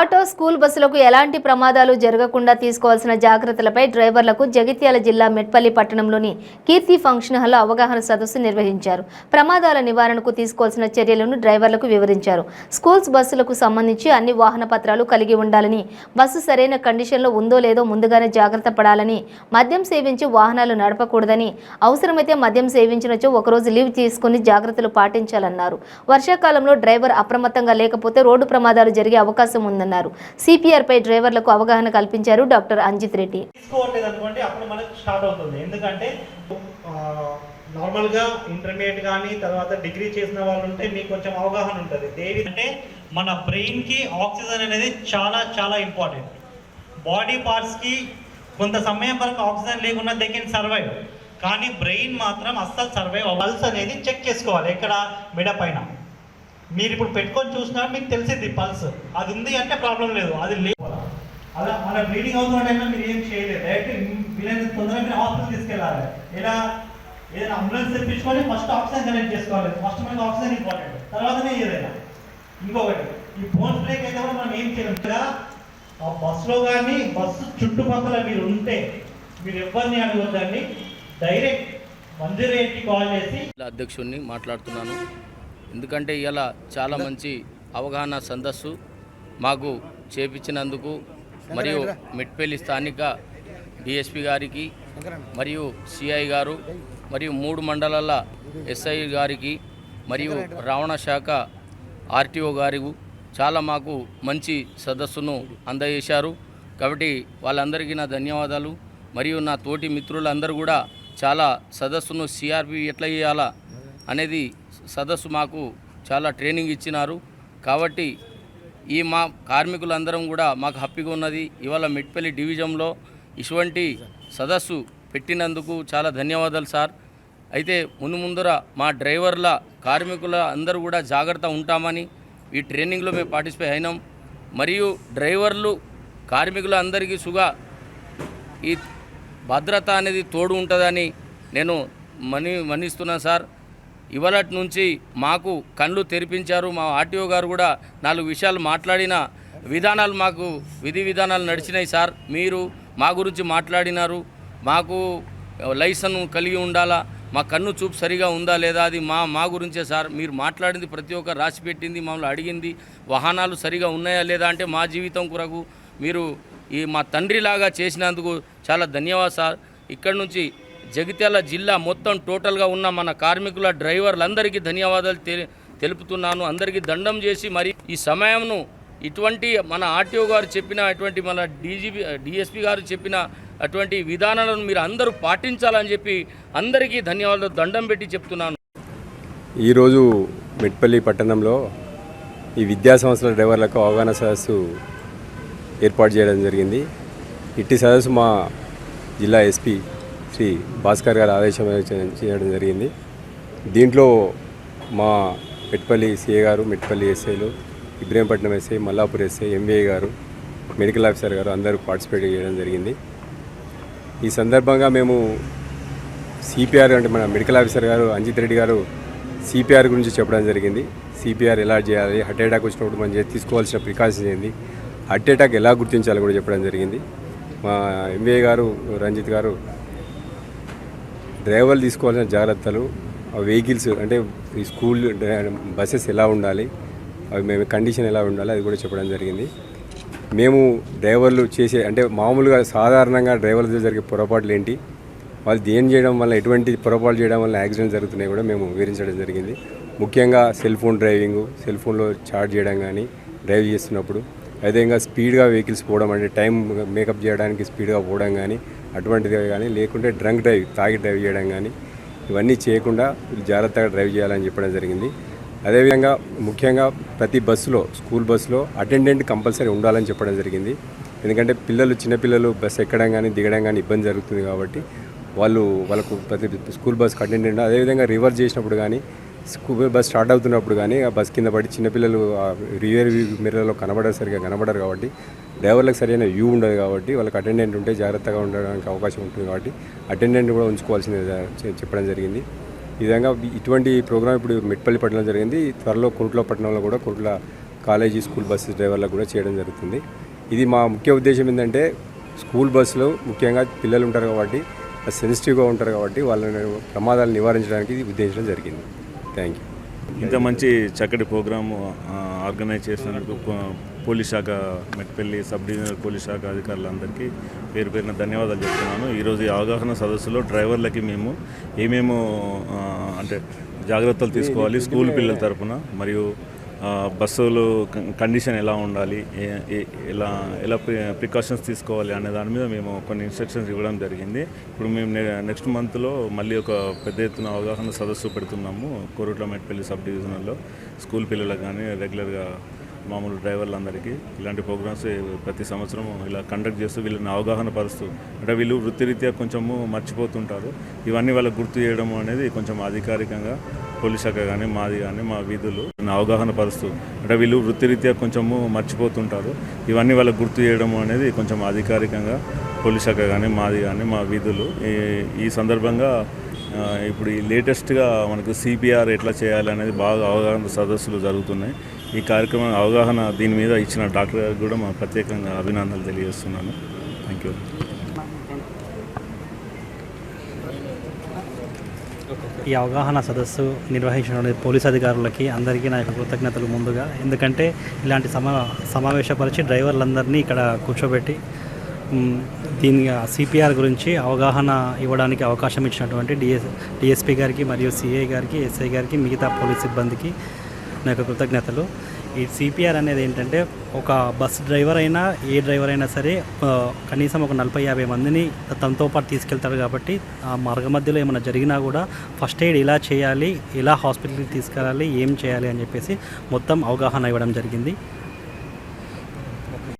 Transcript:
Auto school బస్సులకు ఎలాంటి ప్రమాదాలు జరగకుండా తీసుకోవాల్సిన జాగ్రత్తలపై డ్రైవర్లకు జగిత్యాల జిల్లా మెట్పల్లి పట్టణంలోని కీర్తి ఫంక్షన్ హాల్లో అవగాహన సదస్సు నిర్వహించారు. ప్రమాదాల నివారణకు తీసుకోవాల్సిన చర్యలను డ్రైవర్లకు వివరించారు. స్కూల్స్ బస్సులకు సంబంధించి అన్ని వాహన పత్రాలు కలిగి ఉండాలని బస్సు సరైన కండిషన్లో ఉందో లేదో ముందుగానే జాగ్రత్త పడాలని మద్యం సేవించి వాహనాలు నడపకూడదని అవసరమైతే మద్యం సేవించినచో ఒకరోజు లీవ్ తీసుకుని జాగ్రత్తలు పాటించాలన్నారు. వర్షాకాలంలో డ్రైవర్ అప్రమత్తంగా లేకపోతే రోడ్డు ప్రమాదాలు జరిగే అవకాశం ఉందని సిపిఆర్ పై డ్రైవర్లకు అవగాహన కల్పించారు డాక్టర్ అంజిత్ రెడ్డి. తీసుకోవట్లేదు అనుకోండి అప్పుడు మనకు స్టార్ట్ అవుతుంది. ఎందుకంటే నార్మల్గా ఇంటర్మీడియట్ కానీ తర్వాత డిగ్రీ చేసిన వాళ్ళు ఉంటే మీకు కొంచెం అవగాహన ఉంటుంది. దేవి అంటే మన బ్రెయిన్కి ఆక్సిజన్ అనేది చాలా చాలా ఇంపార్టెంట్. బాడీ పార్ట్స్కి కొంత సమయం వరకు ఆక్సిజన్ లేకుండా దే కెన్ సర్వైవ్ కానీ బ్రెయిన్ మాత్రం అస్సలు సర్వైవ్ పల్స్ అనేది చెక్ చేసుకోవాలి ఎక్కడ? మెడ పైన. మీరు ఇప్పుడు పెట్టుకొని చూసినా మీకు తెలిసింది పల్స్. అది ఉంది అంటే ప్రాబ్లం లేదు. అది లేదు. అలా మన బ్లీడింగ్ అవుతున్న టైంలో మీరు ఏం చేయలేదు. డైరెక్ట్ వీలైన తొందరగా మీరు హాస్పిటల్ తీసుకెళ్ళాలి. ఇలా ఏదైనా అంబులెన్స్ తెప్పించుకొని ఫస్ట్ ఆక్సిజన్ కనెక్ట్ చేసుకోవాలి. ఫస్ట్ మనకి ఆక్సిజన్ ఇంపార్టెంట్ తర్వాతనే ఏదైనా. ఇంకొకటి ఈ ఫోన్ బ్రేక్ అయితే కూడా మనం ఏం చేయలేం. ఆ బస్సులో కానీ బస్సు చుట్టుపక్కల మీరు ఉంటే మీరు ఎవరిని అడగొద్దండి? డైరెక్ట్ వన్ కాల్ చేసి అధ్యక్షుడిని మాట్లాడుతున్నాను. ఎందుకంటే ఇలా చాలా మంచి అవగాహన సదస్సు మాకు చేపించినందుకు మరియు మెట్పల్లి స్థానిక డిఎస్పి గారికి మరియు సిఐ గారు మరియు మూడు మండలాల ఎస్ఐ గారికి మరియు రవాణా శాఖ ఆర్టీఓ గారు చాలా మాకు మంచి సదస్సును అందజేశారు. కాబట్టి వాళ్ళందరికీ నా ధన్యవాదాలు. మరియు నా తోటి మిత్రులందరూ కూడా చాలా సదస్సును సిఆర్పి ఎట్లా చేయాలా అనేది సదస్సు మాకు చాలా ట్రైనింగ్ ఇచ్చినారు. కాబట్టి ఈ మా కార్మికులందరం కూడా మాకు హ్యాపీగా ఉన్నది. ఇవాళ మిట్పల్లి డివిజన్లో ఇటువంటి సదస్సు పెట్టినందుకు చాలా ధన్యవాదాలు సార్. అయితే ముందు ముందర మా డ్రైవర్ల కార్మికుల అందరూ కూడా జాగ్రత్త ఉంటామని ఈ ట్రైనింగ్లో మేము పార్టిసిపేట్ అయినాం. మరియు డ్రైవర్లు కార్మికుల అందరికీ సుగా ఈ భద్రత అనేది తోడు ఉంటుందని నేను మని మన్నిస్తున్నాను సార్. ఇవాళ నుంచి మాకు కళ్ళు తెరిపించారు. మా ఆర్టీఓ గారు కూడా నాలుగు విషయాలు మాట్లాడిన విధానాలు మాకు విధి విధానాలు నడిచినాయి సార్. మీరు మా గురించి మాట్లాడినారు. మాకు లైసెన్ కలిగి ఉండాలా? మా కన్ను చూపు సరిగా ఉందా లేదా? అది మా మా గురించే సార్. మీరు మాట్లాడింది ప్రతి ఒక్క రాసి పెట్టింది మమ్మల్ని అడిగింది. వాహనాలు సరిగా ఉన్నాయా లేదా అంటే మా జీవితం కొరకు మీరు ఈ మా తండ్రిలాగా చేసినందుకు చాలా ధన్యవాదాలు సార్. ఇక్కడ నుంచి జగిత్యాల జిల్లా మొత్తం టోటల్గా ఉన్న మన కార్మికుల డ్రైవర్లందరికీ ధన్యవాదాలు తెలుపుతున్నాను. అందరికీ దండం చేసి మరి ఈ సమయంను ఇటువంటి మన ఆర్టీఓ గారు చెప్పిన అటువంటి మన డీజీపీ డిఎస్పీ గారు చెప్పిన అటువంటి విధానాలను మీరు అందరూ పాటించాలని చెప్పి అందరికీ ధన్యవాదాలు దండం పెట్టి చెప్తున్నాను. ఈరోజు మెట్పల్లి పట్టణంలో ఈ విద్యా సంస్థల డ్రైవర్లకు అవగాహన సదస్సు ఏర్పాటు చేయడం జరిగింది. ఇట్టి సదస్సు మా జిల్లా ఎస్పీ శ్రీ భాస్కర్ గారి ఆదేశం చేయడం జరిగింది. దీంట్లో మా మెట్పల్లి సిఏ గారు మెట్పల్లి ఎస్ఐలు Ibrahimpatnam SI Mallapur SI MVI గారు మెడికల్ ఆఫీసర్ గారు అందరూ పార్టిసిపేట్ చేయడం జరిగింది. ఈ సందర్భంగా మేము సిపిఆర్ అంటే మన మెడికల్ ఆఫీసర్ గారు అంజిత్ రెడ్డి గారు సిపిఆర్ గురించి చెప్పడం జరిగింది. సిపిఆర్ ఎలా చేయాలి హార్ట్ అటాక్ వచ్చినప్పుడు మనం తీసుకోవాల్సిన ప్రికాషన్స్ ఏంది హార్ట్ అటాక్ ఎలా గుర్తించాలో కూడా చెప్పడం జరిగింది. మా ఎంబీఏ గారు రంజిత్ గారు డ్రైవర్లు తీసుకోవాల్సిన జాగ్రత్తలు ఆ వెహికల్స్ అంటే ఈ స్కూల్ బస్సెస్ ఎలా ఉండాలి అవి మేము కండిషన్ ఎలా ఉండాలి అది కూడా చెప్పడం జరిగింది. మేము డ్రైవర్లు చేసే అంటే మామూలుగా సాధారణంగా డ్రైవర్లతో జరిగే పొరపాట్లు ఏంటి వాళ్ళు దేని చేయడం వల్ల ఎటువంటి పొరపాటు చేయడం వల్ల యాక్సిడెంట్ జరుగుతున్నాయి కూడా మేము వివరించడం జరిగింది. ముఖ్యంగా సెల్ ఫోన్ డ్రైవింగ్ సెల్ ఫోన్లో చార్జ్ చేయడం కానీ డ్రైవ్ చేస్తున్నప్పుడు. అదేవిధంగా స్పీడ్గా వెహికల్స్ పోవడం అంటే టైం మేకప్ చేయడానికి స్పీడ్గా పోవడం కానీ అటువంటిది కానీ లేకుంటే డ్రంక్ డ్రైవ్ తాగి డ్రైవ్ చేయడం కానీ ఇవన్నీ చేయకుండా జాగ్రత్తగా డ్రైవ్ చేయాలని చెప్పడం జరిగింది. అదేవిధంగా ముఖ్యంగా ప్రతి బస్సులో స్కూల్ బస్సులో అటెండెంట్ కంపల్సరీ ఉండాలని చెప్పడం జరిగింది. ఎందుకంటే పిల్లలు చిన్నపిల్లలు బస్సు ఎక్కడం కానీ దిగడం కానీ ఇబ్బంది జరుగుతుంది కాబట్టి వాళ్ళు వాళ్ళకు ప్రతి స్కూల్ బస్కి అటెండెంట్ అదేవిధంగా రివర్స్ చేసినప్పుడు కానీ స్కూల్ బస్ స్టార్ట్ అవుతున్నప్పుడు కానీ ఆ బస్ కింద పడి చిన్నపిల్లలు రియర్ వ్యూ మిర్రర్లో కనబడరు సరిగా కనబడరు కాబట్టి డ్రైవర్లకు సరైన వ్యూ ఉండదు కాబట్టి వాళ్ళకి అటెండెంట్ ఉంటే జాగ్రత్తగా ఉండడానికి అవకాశం ఉంటుంది కాబట్టి అటెండెంట్ కూడా ఉంచుకోవాల్సింది చెప్పడం జరిగింది. ఈ విధంగా ఇటువంటి ప్రోగ్రామ్ ఇప్పుడు మెట్పల్లి పట్టణంలో జరిగింది. త్వరలో కురుట్ల పట్టణంలో కూడా కురుట్ల కాలేజీ స్కూల్ బస్సు డ్రైవర్లకు కూడా చేయడం జరుగుతుంది. ఇది మా ముఖ్య ఉద్దేశం ఏంటంటే స్కూల్ బస్సులో ముఖ్యంగా పిల్లలు ఉంటారు కాబట్టి సెన్సిటివ్గా ఉంటారు కాబట్టి వాళ్ళని ప్రమాదాలు నివారించడానికి ఇది ఉద్దేశించడం జరిగింది. థ్యాంక్ యూ ఇంత మంచి చక్కటి ప్రోగ్రాము ఆర్గనైజ్ చేసినందుకు పోలీస్ శాఖ మెట్పల్లి సబ్ డివిజనల్ పోలీస్ శాఖ అధికారులందరికీ పేరు పేరున ధన్యవాదాలు చెప్తున్నాను. ఈరోజు ఈ అవగాహన సదస్సులో డ్రైవర్లకి మేము ఏమేమో అంటే జాగ్రత్తలు తీసుకోవాలి స్కూల్ పిల్లల తరపున మరియు బస్సులు కండిషన్ ఎలా ఉండాలి ఎలా ఎలా ప్రి- ప్రికాషన్స్ తీసుకోవాలి అనే దాని మీద మేము కొన్ని ఇన్స్ట్రక్షన్స్ ఇవ్వడం జరిగింది. ఇప్పుడు మేము నెక్స్ట్ మంత్లో మళ్ళీ ఒక పెద్ద ఎత్తున అవగాహన సదస్సు పెడుతున్నాము కోరుట్ల మెట్పల్లి సబ్ డివిజన్లో. స్కూల్ పిల్లలకు కానీ రెగ్యులర్గా మామూలు డ్రైవర్లందరికీ ఇలాంటి ప్రోగ్రామ్స్ ప్రతి సంవత్సరం ఇలా కండక్ట్ చేస్తూ వీళ్ళని అవగాహన పరుస్తూ అంటే వీళ్ళు వృత్తిరీత్యా కొంచెము మర్చిపోతుంటారు. ఇవన్నీ వాళ్ళకి గుర్తు చేయడం అనేది కొంచెం అధికారికంగా పోలీస్ శాఖ కానీ మాది కానీ మా వీధులు అవగాహన పరుస్తూ అంటే వీళ్ళు వృత్తిరీత్యా కొంచెము మర్చిపోతుంటారు. ఇవన్నీ వాళ్ళకి గుర్తు చేయడం అనేది కొంచెం అధికారికంగా పోలీస్ శాఖ కానీ మాది కానీ మా వీధులు ఈ ఈ సందర్భంగా ఇప్పుడు ఈ లేటెస్ట్గా మనకు సిపిఆర్ ఎట్లా చేయాలి అనేది బాగా అవగాహన సదస్సులు జరుగుతున్నాయి. ఈ కార్యక్రమం అవగాహన దీని మీద ఇచ్చిన డాక్టర్ గారికి కూడా మా ప్రత్యేకంగా అభినందనలు తెలియజేస్తున్నాను. థ్యాంక్ యూ ఈ అవగాహన సదస్సు నిర్వహించిన పోలీస్ అధికారులకి అందరికీ నా యొక్క కృతజ్ఞతలు ముందుగా. ఎందుకంటే ఇలాంటి సమా సమావేశపరిచి డ్రైవర్లందరినీ ఇక్కడ కూర్చోబెట్టి దీని సిపిఆర్ గురించి అవగాహన ఇవ్వడానికి అవకాశం ఇచ్చినటువంటి డిఎస్ డిఎస్పీ గారికి మరియు సిఐ గారికి ఎస్ఐ గారికి మిగతా పోలీస్ సిబ్బందికి నా యొక్క కృతజ్ఞతలు. ఈ సిపిఆర్ అనేది ఏంటంటే ఒక బస్ డ్రైవర్ అయినా ఏ డ్రైవర్ అయినా సరే కనీసం ఒక నలభై యాభై మందిని తనతో పాటు తీసుకెళ్తాడు కాబట్టి ఆ మార్గ మధ్యలో ఏమైనా జరిగినా కూడా ఫస్ట్ ఎయిడ్ ఎలా చేయాలి ఎలా హాస్పిటల్కి తీసుకెళ్ళాలి ఏం చేయాలి అని చెప్పేసి మొత్తం అవగాహన ఇవ్వడం జరిగింది.